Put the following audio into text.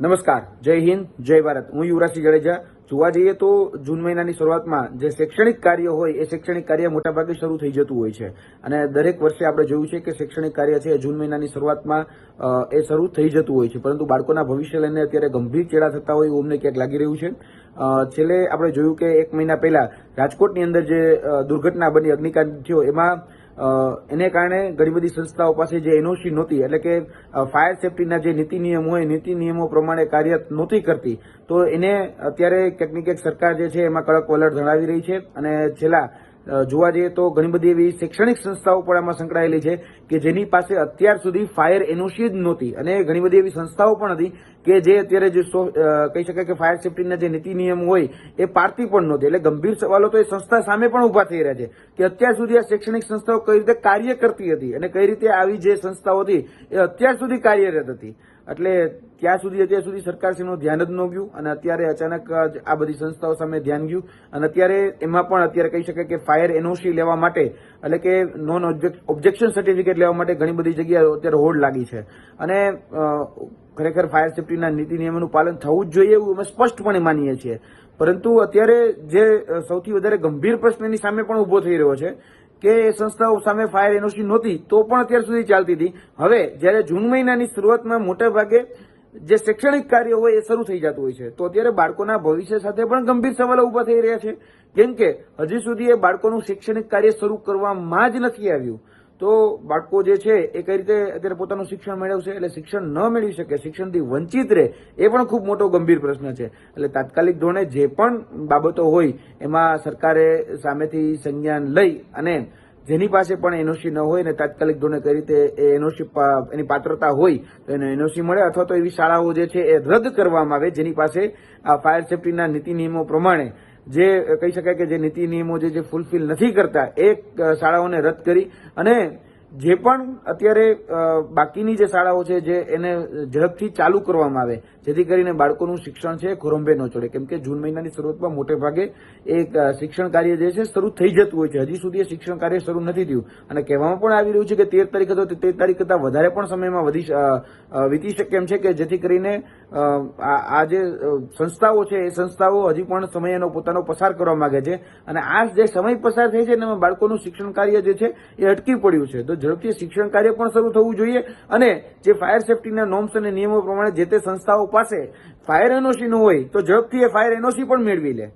નમસ્કાર, જય હિન્દ, જય ભારત. હું યુવરાજસિંહ જાડેજા. જોવા જઈએ તો જૂન મહિનાની શરૂઆતમાં જે શૈક્ષણિક કાર્ય હોય એ શૈક્ષણિક કાર્ય મોટાભાગે શરૂ થઈ જતું હોય છે. અને દરેક વર્ષે આપણે જોયું છે કે શૈક્ષણિક કાર્ય છે એ જૂન મહિનાની શરૂઆતમાં એ શરૂ થઈ જતું હોય છે. પરંતુ બાળકોના ભવિષ્ય લઈને અત્યારે ગંભીર ચેડા થતા હોય એવું અમને ક્યાંક લાગી રહ્યું છે. છેલ્લે આપણે જોયું કે એક મહિના પહેલા રાજકોટની અંદર જે દુર્ઘટના બની, અગ્નિકાંડ થયો, એમાં એને કારણે ઘણી બધી સંસ્થાઓ પાસે જે એનઓસી નહોતી, એટલે કે ફાયર સેફટીના જે નીતિ નિયમ હોય નીતિ નિયમો પ્રમાણે કાર્ય નહોતી કરતી, તો એને અત્યારે ક્યાંક ને ક્યાંક સરકાર જે છે એમાં કડક વલણ ધરાવી રહી છે, અને છેલ્લા જોવા જઈએ તો ઘણી બધી એવી શૈક્ષણિક સંસ્થાઓ પણ આમાં સંકળાયેલી છે કે જેની પાસે અત્યાર સુધી ફાયર એનઓસી જ નહોતી. અને ઘણી બધી એવી સંસ્થાઓ પણ હતી કે જે અત્યારે જે કહી શકાય કે ફાયર સેફટીના જે નીતિ નિયમ હોય એ પાડતી પણ નહોતી. એટલે ગંભીર સવાલો તો એ સંસ્થા સામે પણ ઊભા થઈ રહ્યા છે કે અત્યાર સુધી આ શૈક્ષણિક સંસ્થાઓ કઈ રીતે કાર્ય કરતી હતી અને કઈ રીતે આવી જે સંસ્થાઓ હતી એ અત્યાર સુધી કાર્યરત હતી. એટલે ત્યાં સુધી, અત્યાર સુધી સરકારશ્રીનું ધ્યાન જ ન ગયું અને અત્યારે અચાનક જ આ બધી સંસ્થાઓ સામે ધ્યાન ગયું. અને અત્યારે એમાં પણ અત્યારે કહી શકાય કે ફાયર એનઓસી લેવા માટે, એટલે કે નોન ઓબ્જેક્શન સર્ટિફિકેટ લેવા માટે ઘણી બધી જગ્યાએ અત્યારે હોડ લાગી છે. અને ખરેખર ફાયર સેફટીના નીતિ નિયમોનું પાલન થવું જ જોઈએ એવું અમે સ્પષ્ટપણે માનીએ છીએ. પરંતુ અત્યારે જે સૌથી વધારે ગંભીર પ્રશ્નની સામે પણ ઊભો થઈ રહ્યો છે. કે એ સંસ્થાઓ સામે ફાયર એનઓસી નહોતી, તો પણ અત્યાર સુધી ચાલતી હતી. હવે, જ્યારે જૂન મહિનાની શરૂઆતમાં મોટા ભાગે જે શૈક્ષણિક કાર્ય હોય એ શરૂ થઈ જતું હોય છે, તો અત્યારે બાળકોના ભવિષ્ય સાથે પણ ગંભીર સવાલો ઊભા થઈ રહ્યા છે. કેમ કે, હજી સુધી એ બાળકોનું શૈક્ષણિક કાર્ય શરૂ કરવામાં જ નથી આવ્યું. તો બાળકો જે છે, એ કઈ રીતે અત્યારે પોતાનું શિક્ષણ મેળવશે? એટલે શિક્ષણ ન મેળવી શકે, શિક્ષણથી વંચિત રહે, એ પણ ખૂબ મોટો ગંભીર પ્રશ્ન છે. એટલે તાત્કાલિક ધોરણે જે પણ બાબતો હોય, એમાં સરકારે સામેથી સંજ્ઞાન લઈ અને જેની પાસે પણ એનઓસી ન હોય ને તાત્કાલિક ધોરણે કઈ રીતે એ એનઓસી એની પાત્રતા હોય, તો એને એનઓસી મળે અથવા તો એવી શાળાઓ જે છે, એ રદ કરવામાં આવે, જેની પાસે આ ફાયર સેફટીના નીતિ નિયમો પ્રમાણે જે, કહી શકાય કે જે નીતિ નિયમો જે ફૂલફિલ નથી કરતા એ શાળાઓને રદ કરી અને જે પણ અત્યારે બાકીની જે શાળાઓ છે જે એને ઝડપથી ચાલુ કરવામાં આવે, જેથી કરીને બાળકોનું શિક્ષણ છે ખોરંભે ન ચડે. કેમ કે જૂન મહિનાની શરૂઆતમાં મોટે ભાગે એક શિક્ષણ કાર્ય જે છે શરૂ થઈ જતું હોય છે. હજી સુધી એ શિક્ષણ કાર્ય શરૂ નથી થયું. અને કહેવામાં પણ આવી રહ્યું છે કે તેર તારીખ હતો તેર તારીખ કરતાં વધારે પણ સમયમાં વધી વીતી શકે એમ છે કે જેથી કરીને આ જે સંસ્થાઓ છે એ સંસ્થાઓ હજી પણ સમય એનો પોતાનો પસાર કરવા માંગે છે. અને આ જે સમય પસાર થાય છે એમાં બાળકોનું શિક્ષણ કાર્ય જે છે એ અટકી પડ્યું છે. તો ઝડપથી શિક્ષણ કાર્ય પણ શરૂ થવું જોઈએ અને જે ફાયર સેફટીના નોર્મ્સ અને નિયમો પ્રમાણે જે તે સંસ્થાઓ પાસે ફાયર એનઓસી ન હોય તો ઝડપથી એ ફાયર એનઓસી પણ મેળવી લે.